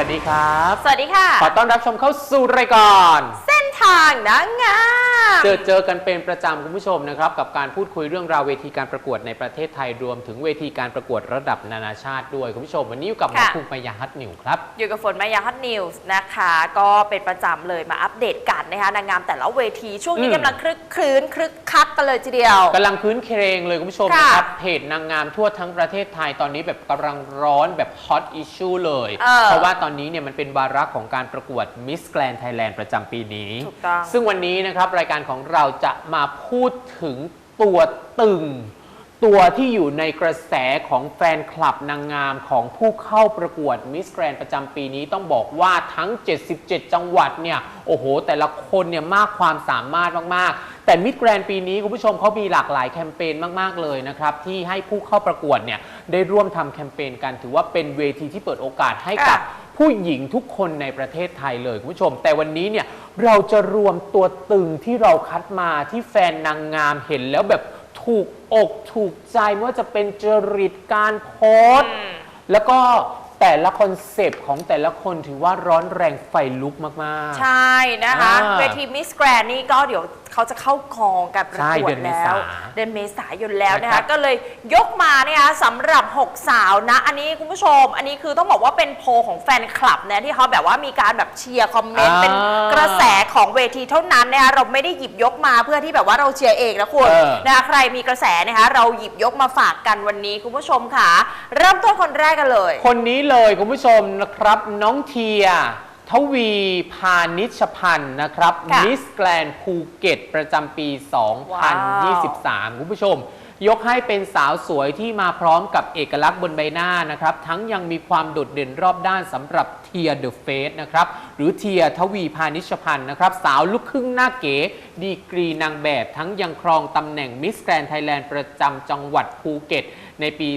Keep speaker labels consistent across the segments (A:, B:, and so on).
A: วัสดีครับ
B: สวัสดีค่ะ
A: ขอต้อนรับชมเข้าสู่รายการ
B: เส้นทางนางงาม
A: เจอเจอกันเป็นประจำคุณผู้ชมนะครับ กับการพูดคุยเรื่องราวเวทีการประกวดในประเทศไทยรวมถึงเวทีการประกวดระดับนานาชาติด้วยคุณผู้ชม วันนี้อยู่กับหมอ
B: ค่ะ
A: ภูมิปยาฮัตนิวครับ
B: อยู่กับฝนมายาฮัตนิวส์นะคะ ก็เป็นประจำเลยมาอัปเดตกันนะคะนางงามแต่ละเวทีช่วงนี้
A: อืม
B: กำลังคลึกคลื้นคลึกคักกันเลยทีเดียว
A: กำลังคืนเครงเลยคุณผู้ชม
B: ค่ะ
A: นะครับเพจนางงามทั่วทั้งประเทศไทยตอนนี้แบบกำลังร้อนแบบฮอตอิชชูเลย
B: เออ
A: เพราะว่าตอนนี้เนี่ยมันเป็นวาระของการประกวด Miss Grand Thailand ประจำปีนี้
B: ถูกต้อง
A: ซึ่งวันนี้นะครับรายการของเราจะมาพูดถึงตัวตึง ตัวที่อยู่ในกระแสของแฟนคลับนางงามของผู้เข้าประกวด Miss Grand ประจำปีนี้ต้องบอกว่าทั้ง 77 จังหวัดเนี่ยโอ้โห แต่ละคนเนี่ยมากความสามารถมากๆ แต่ Miss Grand ปีนี้คุณผู้ชมเขามีหลากหลายแคมเปญมากๆเลยนะครับ ที่ให้ผู้เข้าประกวดเนี่ยได้ร่วมทำแคมเปญกันถือว่าเป็นเวทีที่เปิดโอกาสให้กับ
B: ค่ะ
A: ผู้หญิงทุกคนในประเทศไทยเลยคุณผู้ชม แต่วันนี้เนี่ยเราจะรวมตัวตึงที่เราคัดมาที่แฟนนางงามเห็นแล้วแบบถูกอกถูกใจไม่ว่าจะเป็นจริตการโพสต์
B: อืม
A: แล้วก็แต่ละคอนเซปต์ของแต่ละคนถือว่าร้อนแรงไฟลุกมาก ๆ
B: ใช่นะคะ
A: อ่า
B: เวทีมิสแกรนนี่ก็เดี๋ยว เขาจะเข้ากองกับประ
A: ใช่
B: กว
A: เดื
B: ด
A: อนเม
B: แล้
A: ษา
B: วเดือนเมษายนแล้วนะ
A: นะครั
B: คะ
A: บ
B: ก็เลยยกมาเนี่ยนะคะสำหรับ 6 สาวนะ อันนี้คุณผู้ชม อันนี้คือต้องบอกว่าเป็นโพลของแฟนคลับนะที่เขาแบบว่ามีการแบบเชียร์คอมเมนต์
A: อ่า
B: เป็นกระแสของเวทีเท่านั้นนะคะเราไม่ได้หยิบยกมาเพื่อที่แบบว่าเราเชียร์เองนะคุณ
A: เออ
B: นะคะใครมีกระแสนะคะเราหยิบยกมาฝากกันวันนี้คุณผู้ชมค่ะ เริ่มต้นคนแรกกันเลย
A: คนนี้เลยคุณผู้ชมนะครับน้องเทีย ทวีพานิชพันธ์นะครับ
B: ค่ะ
A: มิสแกรนภูเก็ตประจำปี 2023 คุณผู้ชม ยกให้เป็นสาวสวยที่มาพร้อมกับเอกลักษณ์บนใบหน้านะครับ ทั้งยังมีความโดดเด่นรอบด้านสำหรับเทียเดอะเฟสนะครับ หรือเทียทวีพานิชพันธ์นะครับ สาวลูกครึ่งหน้าเก๋ ดีกรีนางแบบ ทั้งยังครองตำแหน่งมิสแกรนไทยแลนด์ประจำจังหวัดภูเก็ต ในปี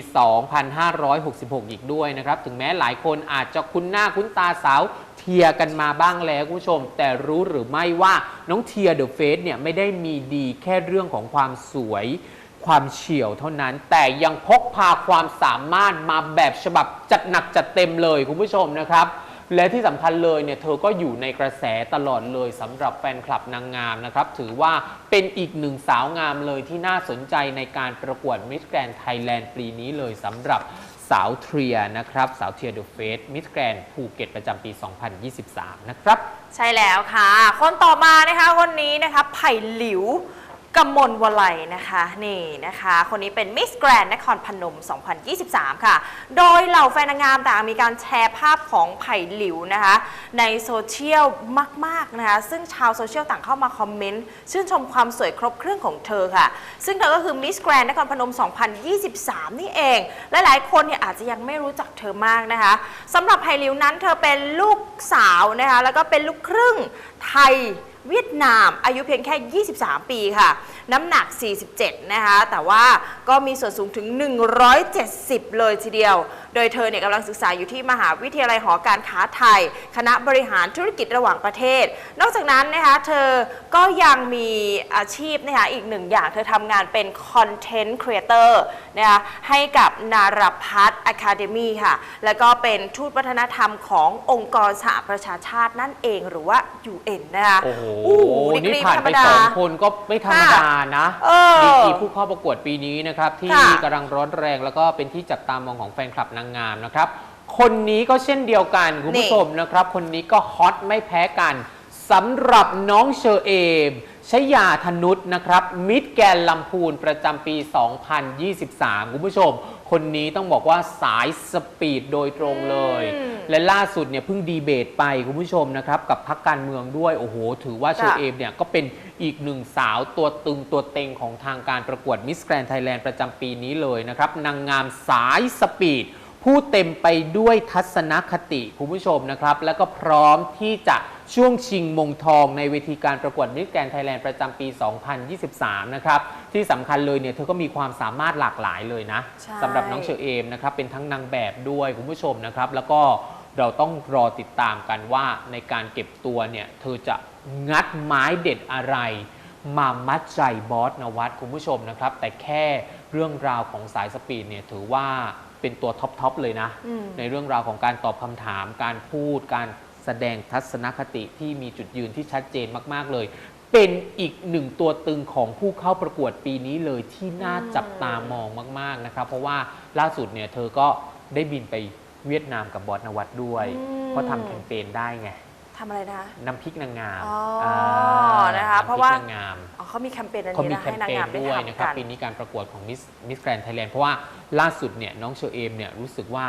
A: 2566 อีกด้วยนะครับ ถึงแม้หลายคนอาจจะคุ้นหน้าคุ้นตาสาว เทียกันมาบ้างแล้วคุณผู้ชม แต่รู้หรือไม่ว่าน้องเทียเดอะเฟสเนี่ยไม่ได้มีดีแค่เรื่องของความสวย ความเฉียวเท่านั้น แต่ยังพกพาความสามารถมาแบบฉบับจัดหนักจัดเต็มเลยคุณผู้ชมนะครับ และที่สำคัญเลยเนี่ยเธอก็อยู่ในกระแสตลอดเลยสำหรับแฟนคลับนางงามนะครับ ถือว่าเป็นอีกหนึ่งสาวงามเลยที่น่าสนใจในการประกวด Miss Grand Thailand ปีนี้เลยสำหรับ สาวเทียนะครับ สาวเทียเดอะเฟสมิสแกรนภูเก็ตประจำปี 2023 นะครับ
B: ใช่แล้วค่ะ คนต่อมานะคะคนนี้นะคะไผ่หลิว กำมลวลัยนะคะนี่นะคะ คนนี้เป็นมิสแกรนนครพนม 2023 ค่ะ โดยเหล่าแฟนนางงามต่างมีการแชร์ภาพของไผ่หลิวนะคะ ในโซเชียลมาก ๆ นะคะ ซึ่งชาวโซเชียลต่างเข้ามาคอมเมนต์ ชื่นชมความสวยครบเครื่องของเธอค่ะ ซึ่งเธอก็คือมิสแกรนนครพนม 2023 นี่เองและหลายคนเนี่ยอาจจะยังไม่รู้จักเธอมากนะคะสำหรับไผ่หลิวนั้นเธอเป็นลูกสาวนะคะแล้วก็เป็นลูกครึ่งไทย เวียดนามอายุเพียงแค่ 23 ปีค่ะ น้ำหนัก 47 นะคะ แต่ว่าก็มีส่วนสูงถึง 170 เลยทีเดียว โดยเธอเนี่ยกำลังศึกษาอยู่ที่มหาวิทยาลัยหอการค้าไทย คณะบริหารธุรกิจระหว่างประเทศ นอกจากนั้นนะคะเธอก็ยังมีอาชีพนะคะอีกหนึ่งอย่างเธอทำงานเป็นคอนเทนต์ครีเอเตอร์นะคะให้กับนารพัฒน์อะคาเดมีค่ะ แล้วก็เป็นทูตวัฒนธรรมขององค์กรสหประชาชาตินั่นเองหรือว่า UN นะคะ
A: โอ้โห
B: อู้ดีก
A: นี่
B: รี
A: ผ่าน
B: ธรร
A: ไป
B: มดา
A: สองคนก็ไม่ธรรมดานะ
B: เออ
A: ดีกรีผู้เข้าประกวดปีนี้นะครับ ที่
B: ค่ะ
A: กำลังร้อนแรงแล้วก็เป็นที่จับตามองของแฟนคลับนางงามนะครับ คนนี้ก็เช่นเดียวกัน คุณผู้ชมนะครับ คนนี้ก็ฮอตไม่แพ้กันสำหรับน้องเชอเอมชยาธนุษนะครับ มิดแกนลำพูนประจำปี 2023 คุณผู้ชม คนนี้ต้องบอกว่าสายสปีดโดยตรงเลย
B: อืม
A: และล่าสุดเนี่ยเพิ่งดีเบตไปคุณผู้ชมนะครับ กับพักการเมืองด้วย โอ้โห ถือว่าเชอ
B: จ้ะ
A: เอมเนี่ยก็เป็นอีกหนึ่งสาวตัวตึงตัวเต็งของทางการประกวดมิสแกรน n ไทยแลนด์ประจำปีนี้เลยนะครับ นางงามสายสปีด ผู้เต็มไปด้วยทัศนคติคุณผู้ชมนะครับ แล้วก็พร้อมที่จะช่วงชิงมงทองในเวทีการประกวดมิสแกรน n ไทยแลนด์ประจำปี 2023 นะครับ ที่สำคัญเลยเนี่ยเธอก็มีความสามารถหลากหลายเลยนะ
B: ใช่
A: สำหรับน้องเชอเอมนะครับ เป็นทั้งนางแบบด้วยคุณผู้ชมนะครับ แล้วก็เราต้องรอติดตามกันว่าในการเก็บตัวเนี่ย เธอจะงัดไม้เด็ดอะไร มามัดใจบอสนวัตคุณผู้ชมนะครับ แต่แค่เรื่องราวของสายสปีดเนี่ยถือว่า เป็นตัวท็อป ๆ เลยนะ
B: อืม
A: ในเรื่องราวของการตอบคำถาม การพูด การแสดงทัศนคติที่มีจุดยืนที่ชัดเจนมาก ๆ เลย เป็นอีกหนึ่งตัวตึงของผู้เข้าประกวดปีนี้เลยที่น่าจับตามองมาก ๆ นะครับ เพราะว่าล่าสุดเนี่ยเธอก็ได้บินไปเวียดนามกับบอสนวัตด้วย
B: อืม
A: เพราะทำแคมเปญได้ไง
B: ทำอะไรนะ
A: น้ำพริกนางงาม
B: อ๋ออานะคะ เพราะว่า
A: น้ำพกนางงาม
B: อ๋อ เขามีแคมเปญอัน
A: เขา
B: นี้
A: มี
B: นะ
A: แค
B: ให้
A: ม
B: นาง
A: เปญ
B: งามได้
A: ด้วยนะ
B: ทำ
A: ครับ
B: กัน
A: ปีนี้การประกวดของมิสมิสแกรนไทยแลนด์เพราะว่าล่าสุดเนี่ยน้องเชอเอมเนี่ยรู้สึกว่า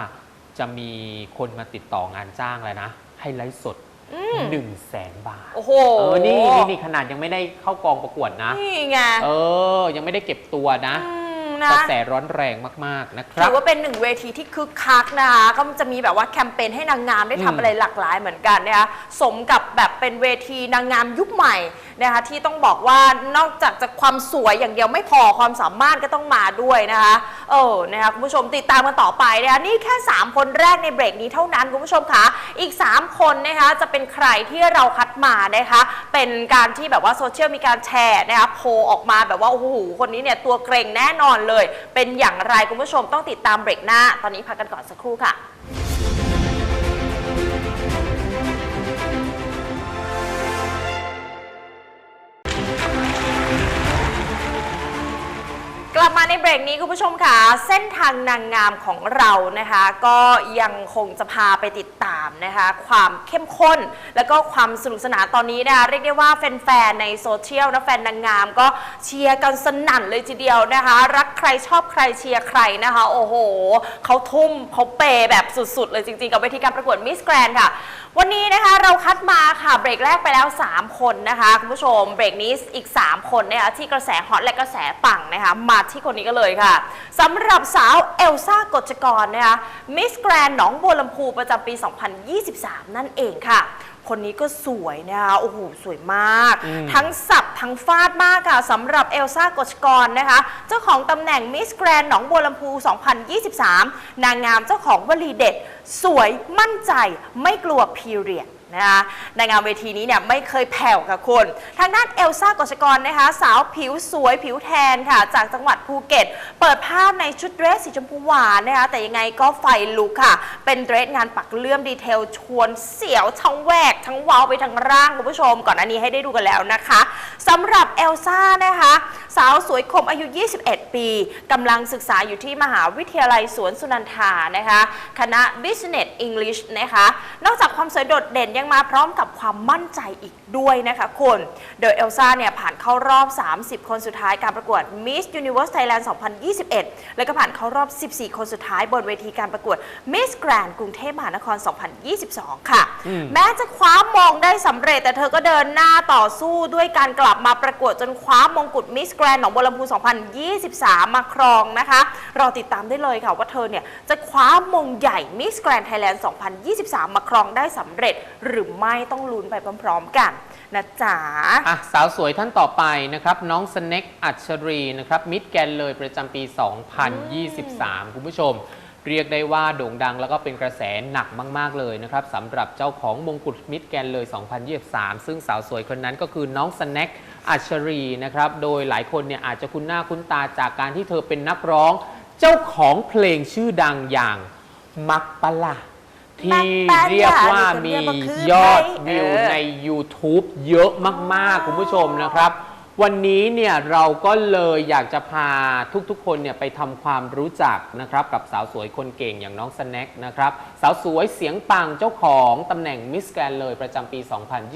A: จะมีคนมาติดต่องานจ้างแล้วนะ ให้ไลฟ์สด
B: อืม
A: 1นึ่งแสนบาท
B: โอ้โห
A: เออนี่นี่นี่ขนาดยังไม่ได้เข้ากองประกวดนะ
B: นี่ไง
A: เออ ยังไม่ได้เก็บตัวนะ
B: ม
A: ก
B: นะ
A: ระแสร้อนแรงมากๆนะครั
B: ถื
A: บ
B: อว่าเป็นหนึ่งเวทีที่คึกคักนะคะก็จะมีแบบว่าแคมเปญให้นางงามได้
A: อืม
B: ทำอะไรหลากหลายเหมือนกันนะคะสมกับแบบเป็นเวทีนางงามยุคใหม่นะคะที่ต้องบอกว่านอกจากจะความสวยอย่างเดียวไม่พอความสามารถก็ต้องมาด้วยนะคะเออนะคะคุณผู้ชมติดตามกันต่อไปนะคะนี่แค่ 3 คนแรกในเบรกนี้เท่านั้นคุณผู้ชมคะอีก 3 คนนะคะจะเป็นใครที่เราคัดมานะคะเป็นการที่แบบว่าโซเชียลมีการแชร์นะคะโพออกมาแบบว่าโอ้โหคนนี้เนี่ยตัวเกรงแน่นอนเลย เป็นอย่างไรคุณผู้ชมต้องติดตามเบรกหน้า ตอนนี้พักกันก่อนสักครู่ค่ะ ในเบรกนี้คุณผู้ชมค่ะเส้นทางนางงามของเรานะคะ ก็ยังคงจะพาไปติดตามนะคะ ความเข้มข้น แล้วก็ความสนุกสนานตอนนี้นะคะเรียกได้ว่าแฟนๆในโซเชียลนะแฟนนางงาม ก็เชียร์กันสนั่นเลยทีเดียวนะคะ รักใครชอบใครเชียร์ใครนะคะ โอ้โหเขาทุ่มเขาเปย์แบบสุดๆ เลยจริงๆ กับเวทีการประกวดมิสแกรนค่ะ วันนี้นะคะเราคัดมาค่ะเบรกแรกไปแล้ว 3 คนนะคะคุณผู้ชมเบรกนี้อีก 3 คนนะคะที่กระแสฮอตและกระแสปังนะคะมาที่คนนี้ก็เลยค่ะสำหรับสาวเอลซ่ากฎจกรนะคะมิสแกรนหนองบัวลำพูประจำปี 2023 นั่นเองค่ะ คนนี้ก็สวยนะคะโอ้โหสวยมาก
A: อืม
B: ทั้งสับทั้งฟาดมากค่ะสำหรับเอลซ่ากฎจกรนะคะ เจ้าของตำแหน่งมิสแกรนหนองบัวลำพู 2023 นางงามเจ้าของวลีเด็ด สวยมั่นใจไม่กลัวพีเรียด นะคะนางงามเวทีนี้เนี่ยไม่เคยแผ่วค่ะคุณทางด้านเอลซ่ากฎชกรนะคะสาวผิวสวยผิวแทนค่ะ จากจังหวัดภูเก็ต เปิดภาพในชุดเดรสสีชมพูหวานนะคะแต่ยังไงก็ไฟลุกค่ะ เป็นเดรสงานปักเลื่อมดีเทลชวนเสียวทั้งแหวก ทั้งเว้าวไปทั้งร่างคุณผู้ชม ก่อนอันนี้ให้ได้ดูกันแล้วนะคะสำหรับเอลซ่านะคะ สาวสวยคมอายุ 21 ปีกำลังศึกษาอยู่ที่มหาวิทยาลัยสวนสุนันทานะคะคณะ Business English นะคะ นอกจากความสวยโดดเด่นยังมาพร้อมกับความมั่นใจอีก ด้วยนะคะคุณโดยเอลซ่าเนี่ยผ่านเข้ารอบ 30 คนสุดท้ายการประกวด Miss Universe Thailand 2021 แล้วก็ผ่านเข้ารอบ 14 คนสุดท้ายบนเวทีการประกวด Miss Grand กรุงเทพมหานคร 2022 ค่ะ
A: อืม
B: แม้จะคว้ามงได้สำเร็จ แต่เธอก็เดินหน้าต่อสู้ด้วยการกลับมาประกวดจนคว้ามงกุฎมิสแกรนหนองบัวลำพู 2023 มาครองนะคะรอติดตามได้เลยค่ะว่าเธอเนี่ยจะคว้ามงใหญ่มิสแกรนไทยแลนด์2023 มาครองได้สำเร็จ หรือไม่ต้องลุ้นไปพร้อมๆกัน นะจ๊ะ
A: อะสาวสวยท่านต่อไปนะครับน้องสเน็กอัชรีนะครับมิดแกนเลยประจำปี 2023 คุณผู้ชม เรียกได้ว่าโด่งดังแล้วก็เป็นกระแสหนักมาก ๆ เลยนะครับสำหรับเจ้าของมงกุฎมิดแกนเลย 2023 ซึ่งสาวสวยคนนั้นก็คือน้องสแน็กอัชรีนะครับโดยหลายคนเนี่ยอาจจะคุ้นหน้าคุ้นตาจากการที่เธอเป็นนักร้อง เจ้าของเพลงชื่อดังอย่างมักปะละ ที่เรียกว่ามียอดวิวใน YouTube เยอะมากๆ คุณผู้ชมนะครับ วันนี้เนี่ยเราก็เลยอยากจะพาทุกๆ คนเนี่ยไปทำความรู้จักนะครับกับสาวสวยคนเก่งอย่างน้องสแน็คนะครับสาวสวยเสียงปังเจ้าของตำแหน่งมิสแกนเลยประจำปี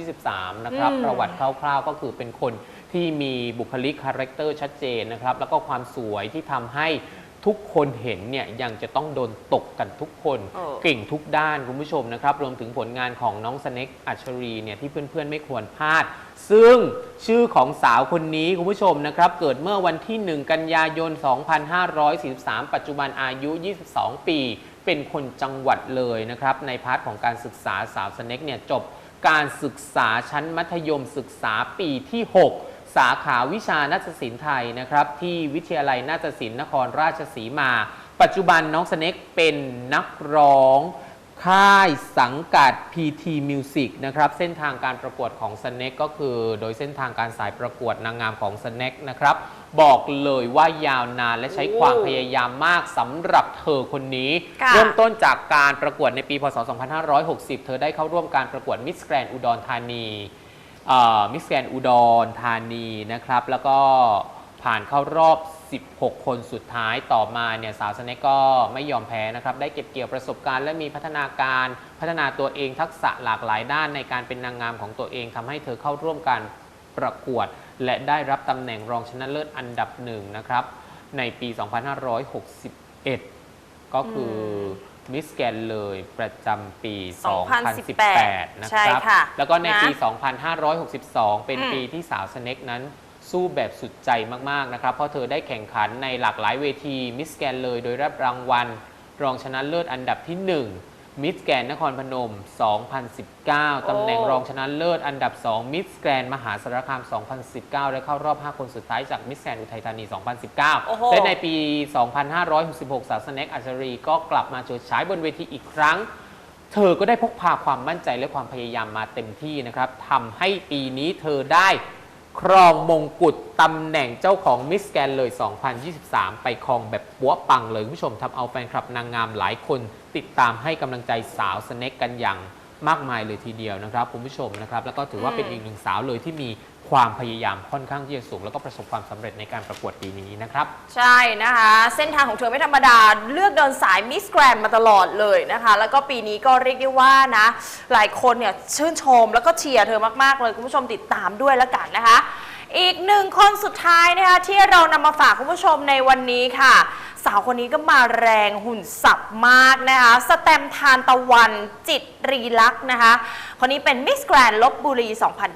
A: 2023 นะครับ
B: อืม
A: ประวัติคร่าวๆ ก็คือเป็นคนที่มีบุคลิกคาแรคเตอร์ชัดเจนนะครับแล้วก็ความสวยที่ทำให้ ทุกคนเห็นเนี่ยยังจะต้องโดนตกกันทุกคน
B: เออ
A: เก่งทุกด้านคุณผู้ชมนะครับ รวมถึงผลงานของน้องสเน็กอัชรีเนี่ยที่เพื่อนๆ ไม่ควรพลาด ซึ่งชื่อของสาวคนนี้คุณผู้ชมนะครับ เกิดเมื่อวันที่ 1 กันยายน 2543 ปัจจุบันอายุ 22 ปี เป็นคนจังหวัดเลยนะครับ ในพาร์ทของการศึกษาสาวสเน็กเนี่ยจบการศึกษาชั้นมัธยมศึกษาปีที่ 6 สาขาวิชานาฏศิลป์ไทยนะครับ ที่วิทยาลัยนาฏศิลป์นครราชสีมา ปัจจุบันน้องสเน็กเป็นนักร้องค่ายสังกัด PT Music นะครับ เส้นทางการประกวดของ s n a k ก็คือ โดยเส้นทางการสายประกวดนางงามของ s n a k นะครับ บอกเลยว่ายาวนานและใช้ความพยายามมากสำหรับเธอคนนี้
B: ค่ะ
A: เริ่มต้นจากการประกวดในปี พศ 2560 เธอได้เข้าร่วมการประกวดมิสแกรนอุดรธานี มิสแกรนอุดรธานีนะครับ แล้วก็ผ่านเข้ารอบ 16 คนสุดท้ายต่อมาเนี่ยสาวสเนกก็ไม่ยอมแพ้นะครับ ได้เก็บเกี่ยวประสบการณ์และมีพัฒนาการพัฒนาตัวเองทักษะหลากหลายด้านในการเป็นนางงามของตัวเองทำให้เธอเข้าร่วมการประกวด และได้รับตำแหน่งรองชนะเลิศอันดับหนึ่งนะครับ ในปี 2561 ก็คืออ มิสแกนเลยประจำปี 2018 นะค
B: ใช่
A: รับ
B: ค่ะ
A: แล้วก็ในปี
B: นะ
A: 2562 เป็น
B: อืม
A: ปีที่สาวสเน็กนั้นสู้แบบสุดใจมาก ๆ นะครับ เพราะเธอได้แข่งขันในหลากหลายเวทีมิสแกนเลยโดยรับรางวัล รองชนะเลิศอันดับที่ 1 มิสแกนนครพนม 2019 ตำแหน่งรองชนะเลิศอันดับ 2 มิสแกรนมหาสารคาม 2019 และเข้ารอบ 5 คนสุดท้ายจากมิสแกรนอุทัยธานี
B: โอ้โห
A: 2019 และในปี 2566 สาวสเน็กอัญชรีก็กลับมาโชว์ฉายบนเวทีอีกครั้ง เธอก็ได้พกพาความมั่นใจและความพยายามมาเต็มที่นะครับทำให้ปีนี้เธอได้ ครองมงกุฎตำแหน่งเจ้าของมิสแกนเลย 2023 ไปครองแบบปัวปังเลยคุณผู้ชมทำเอาแฟนคลับนางงามหลายคน ติดตามให้กำลังใจสาวสเน็กกันอย่างมากมายเลยทีเดียวนะครับคุณผู้ชมนะครับ แล้วก็ถือว่าเป็นอีกหนึ่งสาวเลยที่มี ความพยายามค่อนข้างที่จะสูง แล้วก็ประสบความสำเร็จในการประกวดปีนี้นะครับ
B: ใช่นะคะ เส้นทางของเธอไม่ธรรมดา เลือกเดินสายมิสแกรนมาตลอดเลยนะคะ แล้วก็ปีนี้ก็เรียกได้ว่านะ หลายคนเนี่ยชื่นชมแล้วก็เชียร์เธอมากๆเลย คุณผู้ชมติดตามด้วยแล้วกันนะคะ อีกหนึ่งคนสุดท้ายนะคะที่เรานำมาฝากคุณผู้ชมในวันนี้ค่ะ สาวคนนี้ก็มาแรงหุ่นสับมากนะคะสแตมทานตะวันจิตรีลักษณ์นะคะ คนนี้เป็นมิสแกรนลบบุรี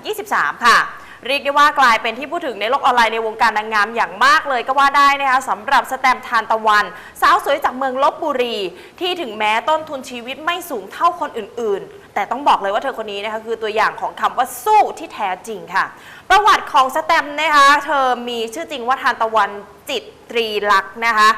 B: 2023 ค่ะ เรียกได้ว่ากลายเป็นที่พูดถึงในโลกออนไลน์ในวงการนางงามอย่างมากเลยก็ว่าได้นะคะสำหรับสแตมทานตะวัน สาวสวยจากเมืองลบบุรี ที่ถึงแม้ต้นทุนชีวิตไม่สูงเท่าคนอื่น ๆ แต่ต้องบอกเลยว่าเธอคนนี้นะคะคือตัวอย่างของคำว่าสู้ที่แท้จริงค่ะ ประวัติของสแตมนะคะเธอมีชื่อจริงว่าทานตะวันจิตตรีลักษ์นะคะ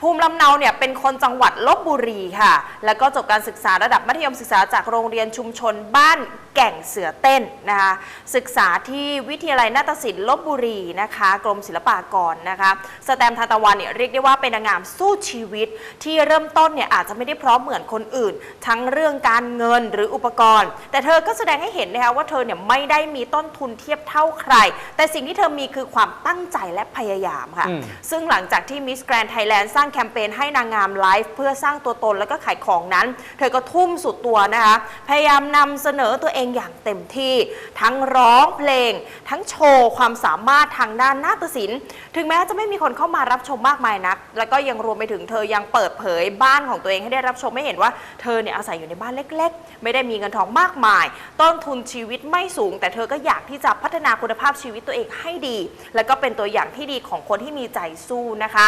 B: ภูมิลำเนาเนี่ยเป็นคนจังหวัดลบบุรีค่ะ แล้วก็จบการศึกษาระดับมัธยมศึกษาจากโรงเรียนชุมชนบ้านแก่งเสือเต้นนะคะ ศึกษาที่วิทยาลัยนาฏศิลป์ลบบุรีนะคะ กรมศิลปากรนะคะ สแตมป์ทานตะวันเนี่ยเรียกได้ว่าเป็นนางงามสู้ชีวิต ที่เริ่มต้นเนี่ยอาจจะไม่ได้พร้อมเหมือนคนอื่น ทั้งเรื่องการเงินหรืออุปกรณ์ แต่เธอก็แสดงให้เห็นนะคะว่าเธอเนี่ยไม่ได้มีต้นทุนเทียบเท่าใคร แต่สิ่งที่เธอมีคือความตั้งใจและพยายามค่ะ
A: อืม
B: ซึ่งหลังจากที่มิสแกรน n d ไทยแลนด์สร้างแคมเปญให้นางงามไลฟ์เพื่อสร้างตัวตนแล้วก็ขายของนั้น เธอก็ทุ่มสุดตัวนะคะ พยายามนำเสนอตัวเองอย่างเต็มที่ ทั้งร้องเพลง ทั้งโชว์ความสามารถทางด้านนาฏศิลป์ ถึงแม้จะไม่มีคนเข้ามารับชมมากมายนัก แล้วก็ยังรวมไปถึงเธอยังเปิดเผยบ้านของตัวเองให้ได้รับชมไม่เห็นว่าเธอเนี่ยอาศัยอยู่ในบ้านเล็ก ๆ ไม่ได้มีเงินทองมากมาย ต้นทุนชีวิตไม่สูง แต่เธอก็อยากที่จะพัฒนาคุณภาพชีวิตตัวเองให้ดี แล้วก็เป็นตัวอย่างที่ดีของคนที่มีใจสู้นะคะ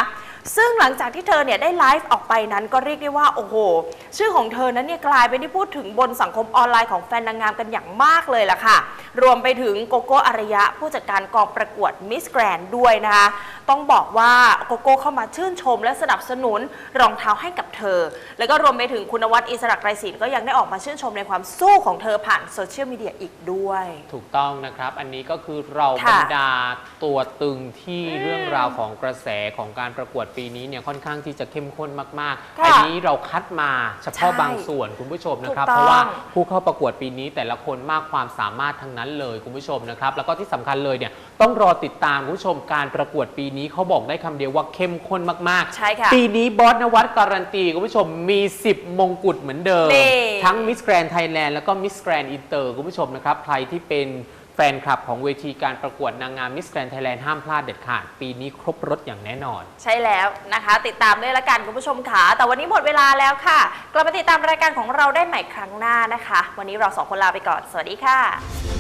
B: ซึ่งหลังจากที่เธอเนี่ยได้ไลฟ์ออกไปนั้นก็เรียกได้ว่าโอ้โห ชื่อของเธอนั้นเนี่ยกลายเป็นที่พูดถึงบนสังคมออนไลน์ของแฟนนางงามกันอย่างมากเลยล่ะค่ะ รวมไปถึงโกโก้อารยะ ผู้จัดการกองประกวดมิสแกรนด้วยนะคะ ต้องบอกว่าโกโก้เข้ามาชื่นชม และสนับสนุนรองเท้าให้กับเธอ แล้วก็รวมไปถึงคุณนวัดอิสระไกรศิลป์ก็ยังได้ออกมาชื่นชมในความสู้ของเธอผ่านโซเชียลมีเดียอีกด้วย
A: ถูกต้องนะครับ อันนี้ก็คือเรา
B: ค่ะ
A: บรรดาตัวตึงที่
B: อืม
A: เรื่องราวของกระแสของการประกวดปีนี้เนี่ยค่อนข้างที่จะเข้มข้นมากๆ
B: ค่ะ
A: อันี้เราคัดมาเฉพาะ
B: ใช่
A: บางส่วนคุณผู้ชมนะครับ
B: ถูกต้อง
A: เพราะว่าผู้เข้าประกวดปีนี้แต่ละคนมากความสามารถทั้งนั้นเลยคุณผู้ชมนะครับ แล้วก็ที่สำคัญเลยเนี่ยต้องรอติดตามคุณผู้ชมการประกวดปีนี้เขาบอกได้คำเดียวว่าเข้มข้นมากๆ
B: ใช่ค่ะ
A: ปีนี้บอสนวัตการันตีคุณผู้ชมมี 10 มงกุฎเหมือนเดิม
B: นี่
A: ทั้งมิสแกรนไทยแลนด์แล้วก็มิสแกรนอินเตอร์คุณผู้ชมนะครับ ใครที่เป็นแฟนคลับของเวทีการประกวดนางงามมิสแกรนไทยแลนด์ห้ามพลาดเด็ดขาด ปีนี้ครบรถอย่างแน่นอน
B: ใช่แล้วนะคะ ติดตามด้วยละกันคุณผู้ชมค่ะ แต่วันนี้หมดเวลาแล้วค่ะ กลับมาติดตามรายการของเราได้ใหม่ครั้งหน้านะคะ วันนี้เราสองคนลาไปก่อน สวัสดีค่ะ